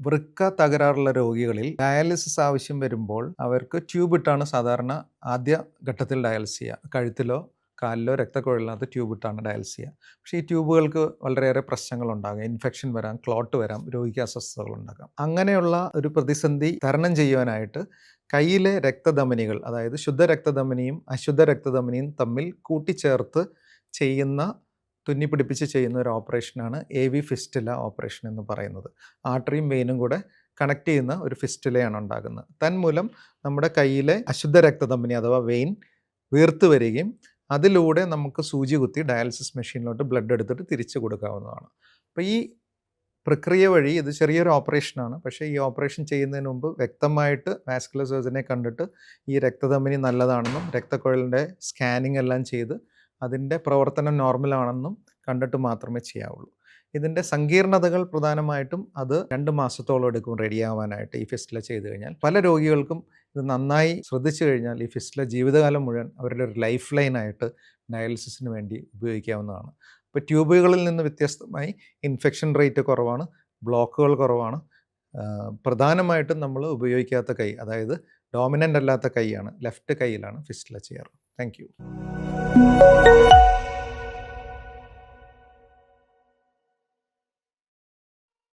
വൃക്ക തകരാറുള്ള രോഗികളിൽ ഡയാലിസിസ് ആവശ്യം വരുമ്പോൾ അവർക്ക് ട്യൂബ് ഇട്ടാണ് സാധാരണ ആദ്യ ഘട്ടത്തിൽ ഡയാലിസ് ചെയ്യുക കഴുത്തിലോ കാലിലോ രക്തക്കുഴലിനകത്ത് ട്യൂബ് ഇട്ടാണ് ഡയാലിസ് ചെയ്യുക പക്ഷേ ഈ ട്യൂബുകൾക്ക് വളരെയേറെ പ്രശ്നങ്ങളുണ്ടാകും ഇൻഫെക്ഷൻ വരാം ക്ലോട്ട് വരാം രോഗിക്ക് അസ്വസ്ഥതകൾ ഉണ്ടാകാം. അങ്ങനെയുള്ള ഒരു പ്രതിസന്ധി തരണം ചെയ്യുവാനായിട്ട് കയ്യിലെ രക്തധമനികൾ അതായത് ശുദ്ധ രക്തധമനിയും അശുദ്ധ രക്തധമനിയും തമ്മിൽ കൂട്ടിച്ചേർത്ത് ചെയ്യുന്ന തുന്നി പിടിപ്പിച്ച് ചെയ്യുന്ന ഒരു ഓപ്പറേഷനാണ് എ വി ഫിസ്റ്റില ഓപ്പറേഷൻ എന്ന് പറയുന്നത്. ആർട്ടറിയും വെയിനും കൂടെ കണക്ട് ചെയ്യുന്ന ഒരു ഫിസ്റ്റിലയാണ് ഉണ്ടാകുന്നത്. തന്മൂലം നമ്മുടെ കയ്യിലെ അശുദ്ധ രക്തധമനി അഥവാ വെയിൻ വീർത്ത് വരികയും അതിലൂടെ നമുക്ക് സൂചി കുത്തി ഡയാലിസിസ് മെഷീനിലോട്ട് ബ്ലഡ് എടുത്തിട്ട് തിരിച്ചു കൊടുക്കാവുന്നതാണ്. അപ്പോൾ ഈ പ്രക്രിയ വഴി ഇത് ചെറിയൊരു ഓപ്പറേഷനാണ്. പക്ഷേ ഈ ഓപ്പറേഷൻ ചെയ്യുന്നതിന് മുമ്പ് വ്യക്തമായിട്ട് വാസ്കുലർ സർജനെ കണ്ടിട്ട് ഈ രക്തധമനി നല്ലതാണെന്നും രക്തക്കുഴലിന്റെ സ്കാനിങ് എല്ലാം ചെയ്ത് അതിന്റെ പ്രവർത്തനം നോർമലാണെന്നും കണ്ടിട്ട് മാത്രമേ ചെയ്യാവുള്ളൂ. ഇതിന്റെ സങ്കീർണതകൾ പ്രധാനമായിട്ടും അത് രണ്ട് മാസത്തോളം എടുക്കും റെഡിയാവാനായിട്ട് ഈ ഫിസ്റ്റില ചെയ്തു കഴിഞ്ഞാൽ. പല രോഗികൾക്കും ഇത് നന്നായി ശ്രദ്ധിച്ചു കഴിഞ്ഞാൽ ഈ ഫിസ്റ്റില ജീവിതകാലം മുഴുവൻ അവരുടെ ഒരു ലൈഫ് ലൈനായിട്ട് ഡയാലിസിസിന് വേണ്ടി ഉപയോഗിക്കാവുന്നതാണ്. ഇപ്പോൾ ട്യൂബുകളിൽ നിന്ന് വ്യത്യസ്തമായി ഇൻഫെക്ഷൻ റേറ്റ് കുറവാണ് ബ്ലോക്കുകൾ കുറവാണ്. പ്രധാനമായിട്ടും നമ്മൾ ഉപയോഗിക്കാത്ത കൈ അതായത് ഡോമിനന്റ് അല്ലാത്ത കൈയാണ് ലെഫ്റ്റ് കൈയിലാണ് ഫിസ്റ്റില ചെയ്യാറ്. Thank thank you.